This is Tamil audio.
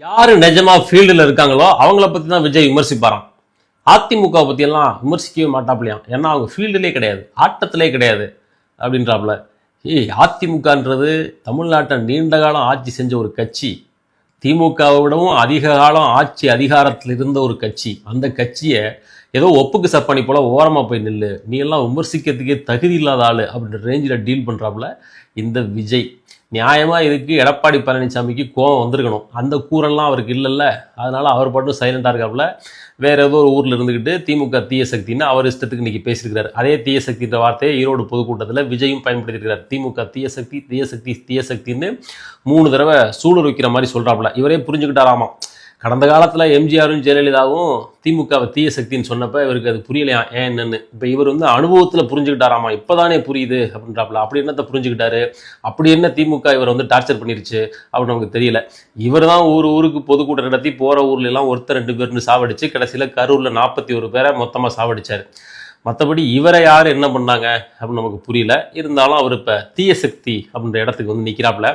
யாரு நிஜமா ஃபீல்டில் இருக்காங்களோ அவங்கள பத்தி தான் விஜய் விமர்சிப்பாராம். அதிமுக பத்தி எல்லாம் விமர்சிக்கவே மாட்டாப்லையாம். ஏன்னா அவங்க ஃபீல்டுலே கிடையாது. ஆட்டத்திலே கிடையாது. அப்படின்றாப்புல ஏய் அதிமுகன்றது தமிழ்நாட்டை நீண்ட காலம் ஆட்சி செஞ்ச ஒரு கட்சி. திமுகவை விடவும் அதிக காலம் ஆட்சி அதிகாரத்தில் இருந்த ஒரு கட்சி. அந்த கட்சியை ஏதோ ஒப்புக்கு சப்பானி போல ஓரமாக போய் நில்லு. நீ எல்லாம் விமர்சிக்கிறதுக்கே தகுதி இல்லாத ஆள் அப்படின்ற ரேஞ்சில் டீல் பண்ணுறாப்புல இந்த விஜய். நியாயமாக இதுக்கு எடப்பாடி பழனிசாமிக்கு கோவம் வந்திருக்கணும். அந்த கூரெல்லாம் அவருக்கு இல்லைல்ல. அதனால் அவர் பாட்டும் சைலண்டாக இருக்காப்புல. வேற ஏதோ ஒரு ஊரில் இருந்துக்கிட்டு திமுக தீய சக்தின்னு அவர் இஷ்டத்துக்கு இன்னைக்கு பேசியிருக்கிறார். அதே தீய சக்தின்ற வார்த்தையை ஈரோடு பொதுக்கூட்டத்தில் விஜயும் பயன்படுத்தியிருக்கிறார். திமுக தீய சக்தி தீய சக்தி தீய சக்தின்னு மூணு தடவை சூழல் வைக்கிற மாதிரி சொல்கிறாப்புல இவரே புரிஞ்சுக்கிட்டாராமா? கடந்த காலத்தில் எம்ஜிஆரும் ஜெயலலிதாவும் திமுகவை தீய சக்தின்னு சொன்னப்போ இவருக்கு அது புரியலையா? ஏன் என்னன்னு? இப்போ இவர் வந்து அனுபவத்தில் புரிஞ்சுக்கிட்டாராமா? இப்போதானே புரியுது அப்படின்றாப்புல. அப்படி என்னத்தை புரிஞ்சுக்கிட்டாரு? அப்படி என்ன திமுக இவர் வந்து டார்ச்சர் பண்ணிருச்சு அப்படின்னு நமக்கு தெரியல. இவர் தான் ஊர் ஊருக்கு பொதுக்கூட்டம் நடத்தி போகிற ஊர்ல எல்லாம் ஒருத்தர் ரெண்டு பேர்னு சாவடிச்சு கடைசியில் கரூரில் நாற்பத்தி ஒரு பேரை மொத்தமாக சாவடிச்சார். மற்றபடி இவரை யார் என்ன பண்ணாங்க அப்படின்னு நமக்கு புரியல. இருந்தாலும் அவர் இப்போ தீய சக்தி அப்படின்ற இடத்துக்கு வந்து நிற்கிறாப்புல